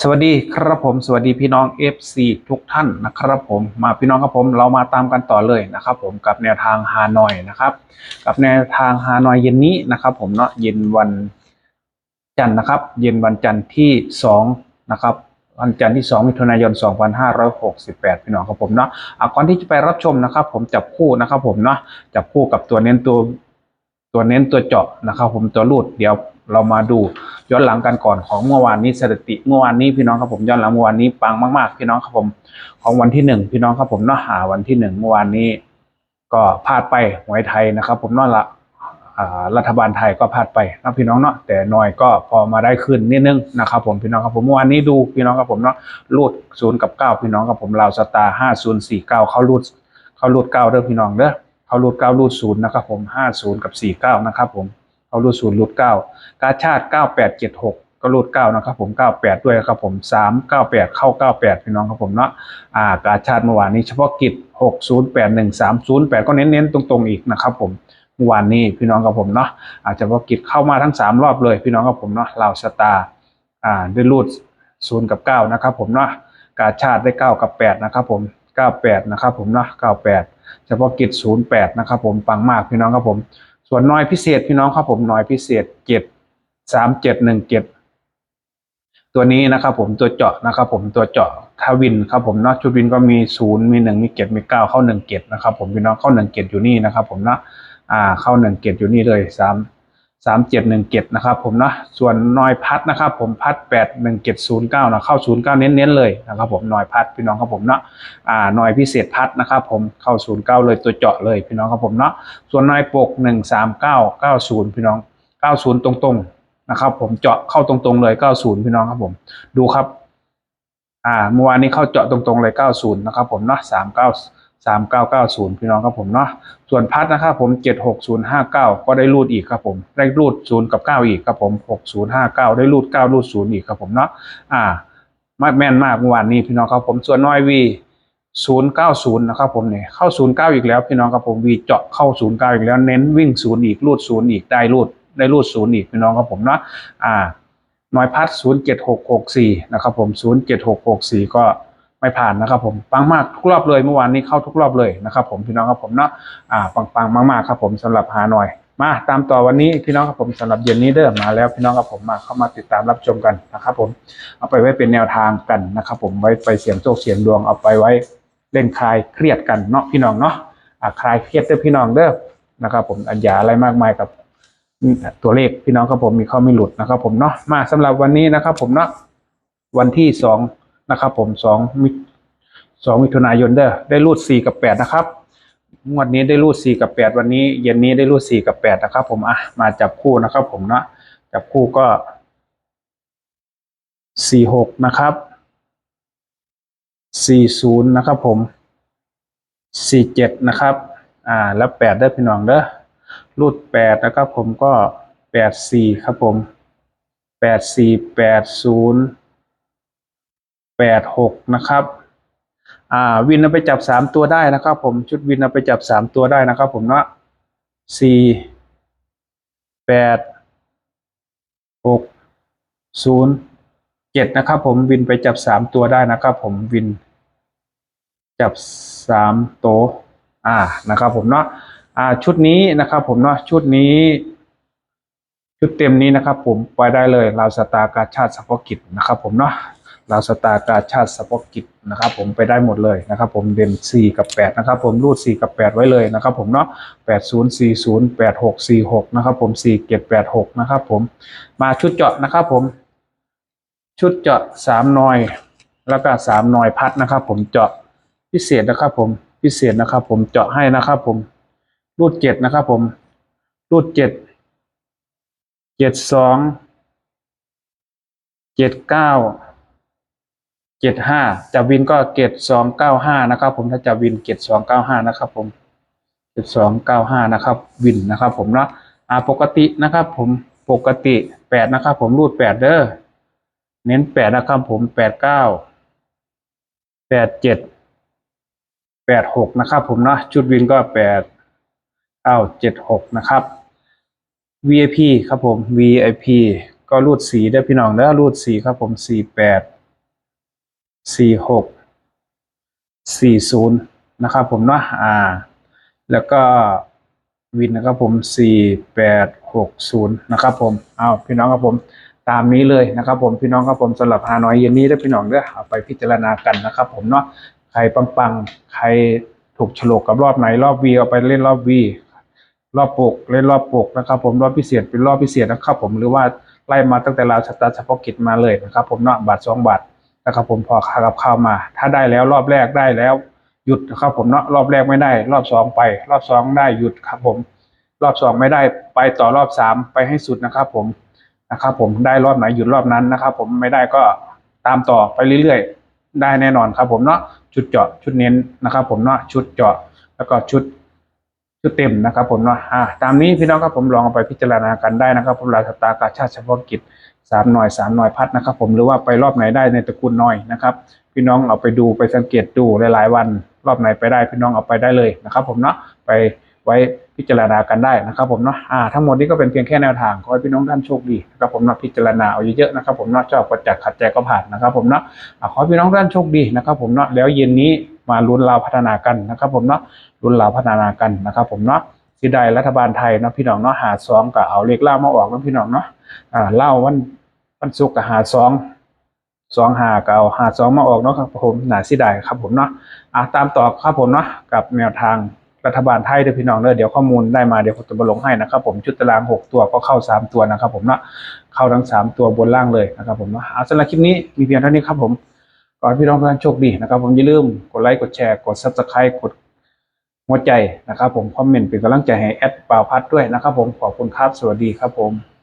สวัสดีครับผมสวัสดีพี่น้อง FC ทุกท่านนะครับผมมาพี่น้องครับผมเรามาตามกันต่อเลยนะครับผมกับแนวทางฮานอยนะครับ กับแนวทางฮานอยเย็นนี้นะครับ ผมเนาะเย็นวันจันทร์นะครับ เย็นวันจันทร์ที่2นะครับวันจันทร์ที่ 2 มิถุนายน 2568 พี่น้องครับผมเนาะะก่อนที่จะไปรับชมนะครับ ผมจับคู่นะครับ ผมเนาะจับคู่กับตัวเน้นตัวตัวเน้นตัวเจาะนะครับ ผมตัวรูดเดี๋ยว เรามาดูย้อนหลังกันก่อนของเมื่อวานนี้สถิติเมื่อวานนี้พี่น้องครับผมย้อนหลังเมื่อวานนี้ปังมาก ๆ พี่น้องครับผมของวันที่หนึ่งพี่น้องครับผมเนาะหาวันที่หนึ่งเมื่อวานนี้ ก็พลาดไปหวยไทยนะครับ ผมเนาะละรัฐบาลไทยก็พลาดไปนะพี่น้องเนาะแต่หน่อยก็พอมาได้ขึ้นนิดนึงนะครับผมพี่น้องครับผมเมื่อวานนี้ดูพี่น้องครับผมเนาะรูดศูนย์กับเก้าพี่น้องครับผมลาวสตาร์ห้าศูนย์สี่เก้าเขารูดเขารูดเก้าเด้อพี่น้องเด้อเขารูดเก้ารูดศูนย์นะครับผมห้าศูนย์กับสี่เก้านะครับผม เขารูดศูนย์รูดเก้ากาชาติเก้าแปดเจ็ดหกก็รูดเก้านะครับผมเก้าแปดด้วยครับผมสามเก้าแปดเข้าเก้าแปดพี่น้องครับผมเนาะอ่ากาชาติเมื่อวานนี้เฉพาะกิจหกศูนย์แปดหนึ่งสามศูนย์แปดก็เน้นๆตรงๆอีกนะครับผมเมื่อวานนี้พี่น้องกับผมเนาะอาจจะเฉพาะกิจเข้ามาทั้งสามรอบเลยพี่น้องกับผมเนาะลาวสตาร์อ่าได้รูดศูนย์กับเก้านะครับผมเนาะกาชาติได้เก้ากับแปดนะครับผมเก้าแปดนะครับผมเนาะเก้าแปดเฉพาะกิจ08 นะครับผมปังมากพี่น้องครับผม ส่วนน้อยพิเศษพี่น้องครับผมน้อยพิเศษเจ็ดสามเจ็ดหนึ่งเจ็ดตัวนี้นะครับผมตัวเจาะนะครับผมตัวเจาะถ้าวินครับผมเนาะชุดวินก็มีศูนย์มีหนึ่งมีเกตมีเก้าเข้าหนึ่งเกตนะครับผมพี่น้องเข้าหนึ่งเกตอยู่นี่นะครับผมเนาะอ่าเข้าหนึ่งเกตอยู่นี่เลยสาม สามเจ็ดหนึ่งเจ็ดนะครับผมนะส่วนนอยพัดนะครับผมพัดแปดหนึ่งเจ็ดศูนย์เก้านะเข้าศูนย์เก้าเน้นๆเลยนะครับผมนอยพัดพี่น้องครับผมเนาะอ่านอยพิเศษพัดนะครับผมเข้าศูนย์เก้าเลยตัวเจาะเลยพี่น้องครับผมเนาะส่วนนอยปกหนึ่งสามเก้าเก้าศูนย์พี่น้องเก้าศูนย์ตรงๆนะครับผมเจาะเข้าตรงๆเลยเก้าศูนย์พี่น้องครับผมดูครับอ่าเมื่อวานนี้เข้าเจาะตรงๆเลย 90 นะครับผมเนาะ39 3990 พี่น้องครับผมเนาะส่วนพัดนะครับผม 76059 ก็ได้รูดอีกครับผมได้รูด 0 กับ 9 อีกครับผม 6059 ได้รูด 9 รูด 0 อีกครับผมเนาะอ่ามาแม่นมากเมื่อวานนี้พี่น้องครับผมส่วนน้อยวี090 นะครับผมเนี่ยเข้า 09 อีกแล้วพี่น้องครับผมวีเจาะเข้า 09 อีกแล้วเน้นวิ่ง 0 อีกรูด 0 อีกได้รูดได้รูด 0 อีกพี่น้องครับผมเนาะอ่าน้อยพัด 07664 นะครับผม 07664 ก็ ไม่ผ่านนะครับผมปังมากทุกรอบเลยเมื่อวานนี้เข้าทุกรอบเลยนะครับผมพี่น้องครับผมเนาะอ่าปังปังๆมากๆครับผมสำหรับหาหน่อยมาตามต่อวันนี้พี่น้องครับผมสำหรับเย็นนี้เด้อมาแล้วพี่น้องครับผมมาเข้ามาติดตามรับชมกันนะครับผมเอาไปไว้เป็นแนวทางกันนะครับผมไว้ไปเสี่ยงโชคเสี่ยงดวงเอาไปไว้เล่นคลายเครียดกันเนาะพี่น้องเนาะอ่าคลายเครียดเด้อพี่น้องเด้อนะครับผมอันยาอะไรมากมายกับตัวเลขพี่น้องครับผมมีเข้าไม่หลุดนะครับผมเนาะมาสำหรับวันนี้นะครับผมเนาะวันที่สอง นะครับ ผมสองมิสองมิถุนายนเด้อได้รูดสี่กับแปดนะครับงวดนี้ได้รูดสี่กับแปดวันนี้เย็นนี้ได้รูดสี่กับแปดนะครับ ผมอะมาจับคู่นะครับ ผมเนาะจับคู่ก็สี่หกนะครับสี่ศูนย์นะครับ ผมสี่เจ็ดนะครับอ่าแล้วแปดได้พี่น้องเด้อรูดแปดนะครับ ผมก็แปดสี่ครับผมแปดสี่แปดศูนย์ แปดหกนะครับอ่าวินเอาไปจับสามตัวได้นะครับผมชุดวินเอาไปจับสามตัวได้นะครับผมเนาะสี่แปดหกศูนย์เจ็ดนะครับผมวินไปจับสามตัวได้นะครับผมวิน จับสามโตวอ่านะครับผมเนาะอ่าชุดนี้นะครับผมเนาะชุดนี้ ชุดเต็มนี้นะครับผมไปได้เลยลาวสตาร์กาชาติสปอกิจนะครับผมเนาะ ลาวสตาร์กาชาติสปอกิจนะครับผมไปได้หมดเลยนะครับผมเด่น 4 กับ 8 นะครับผมรูด 4 กับ 8 ไว้เลยนะครับผมเนาะ8040 8646 นะครับผม4786 นะครับผมมาชุดเจาะนะครับผม ชุดเจาะ3นอย แล้วก็3นอยพัดนะครับผมเจาะพิเศษนะครับผมพิเศษนะครับผมเจาะให้นะครับผมรูดเจ็ดนะครับผมรูดเจ็ดเจ็ดสอง เจ็ดห้าเจ็ดห้าจับวินก็เกตสองเก้าห้านะครับ ผมถ้าจับวินเกตสองเก้าห้านะครับ ผมเกตสองเก้าห้านะครับ วินนะครับ ผมเนาะอ่าปกตินะครับ ผมปกติแปดนะครับ ผมรูดแปดเด้อเน้นแปดนะครับ ผมแปดเก้าแปดเจ็ดแปดหกนะครับ ผมเนาะชุดวินก็แปดเก้าเจ็ดหกนะครับ VIP ครับผม VIP ก็รูดสีได้พี่น้องเด้อรูดสีครับผมสี่แปด สี่หกสี่ศูนย์นะครับผมเนาะอ่า แล้วก็วินนะครับผมสี่แปดหกศูนย์นะครับผมเอาพี่น้องครับผมตามนี้เลยนะครับผมพี่น้องครับผมสำหรับฮานอยเย็นนี้ได้พี่น้องเด้อเอาไปพิจารณากันนะครับผมเนาะใครปังๆ ใครถูกฉลกกับรอบไหนรอบวีเอาไปเล่นรอบวีรอบปกเล่นรอบปกนะครับ ผมรอบพิเศษเป็นรอบพิเศษนะครับ ผมหรือว่าไล่มาตั้งแต่ราวสตาเฉพาะกิจมาเลยนะครับ ผมเนาะบาทสองบาท นะครับผมพอค่ากับข้าวมา ถ้าได้แล้วรอบแรกได้แล้วหยุดนะครับผมเนาะรอบแรกไม่ได้ รอบสองไป รอบสองได้หยุดครับผมรอบสองไม่ได้ไปต่อรอบสามไปให้สุดนะครับผมนะครับผมได้รอบไหนหยุดรอบนั้นนะครับผมไม่ได้ก็ตามต่อไปเรื่อยๆ ได้แน่นอนครับผมเนาะชุดเจาะชุดเน้นนะครับผมเนาะชุดเจาะแล้วก็ชุด ชุดเต็มนะครับผมเนาะอ่าตามนี้พี่น้องครับผมลองเอาไปพิจารณากันได้นะครับผมรายสตากาชาติเฉพาะกิจสามหน่อยสามหน่อยพัดนะครับผมหรือว่าไปรอบไหนได้ในตระกูลหน้อยนะครับพี่น้องเอาไปดูไปสังเกตดูหลายๆวัน รอบไหนไปได้พี่น้องเอาไปได้เลยนะครับผมเนาะไปไว้พิจารณากันได้นะครับผมเนาะอ่าทั้งหมดนี้ก็เป็นเพียงแค่แนวทางขอให้พี่น้องท่านโชคดีนะครับผมเนาะพิจารณาเอาเยอะๆนะครับผมเนาะชอบก็จัดขัดใจก็ผ่านนะครับผมเนาะขอให้พี่น้องท่านโชคดีนะครับผมเนาะแล้วเย็นนี้ มาลุ้นเราวพัฒนากันนะครับผมเนาะลุ้นเราวพัฒนากันนะครับผมเนาะสิได้รัฐบาลไทยเนาะพี่น้องเนาะหาซองกับเอาเลขเล่ามาออกเนาะพี่น้องเนาะอ่าเล่าวันวันศุกร์กับหาซองสองหาเก่าหาสองมาออกเนาะครับผมหนาสิได้ครับผมเนาะอะตามต่อครับผมเนาะกับแนวทางรัฐบาลไทยเด้อพี่น้องเด้อเดี๋ยวข้อมูลได้มาเดี๋ยวผมจะมาลงให้นะครับผมชุดตารางหกตัวก็เข้าสามตัวนะครับผมเนาะเข้าทั้งสามตัวบนล่างเลยนะครับผมเนาะเอะสำหรับคลิปนี้มีเพียงเท่านี้ครับผม ขอให้พี่น้องทุกท่านโชคดีนะครับ ผมอย่าลืมกดไลค์กดแชร์กดซับสไครต์กดหัวใจนะครับ ผมคอมเมนต์เป็นกำลังใจให้แอดป่าวพัดด้วยนะครับ ผมขอบคุณครับสวัสดีครับผม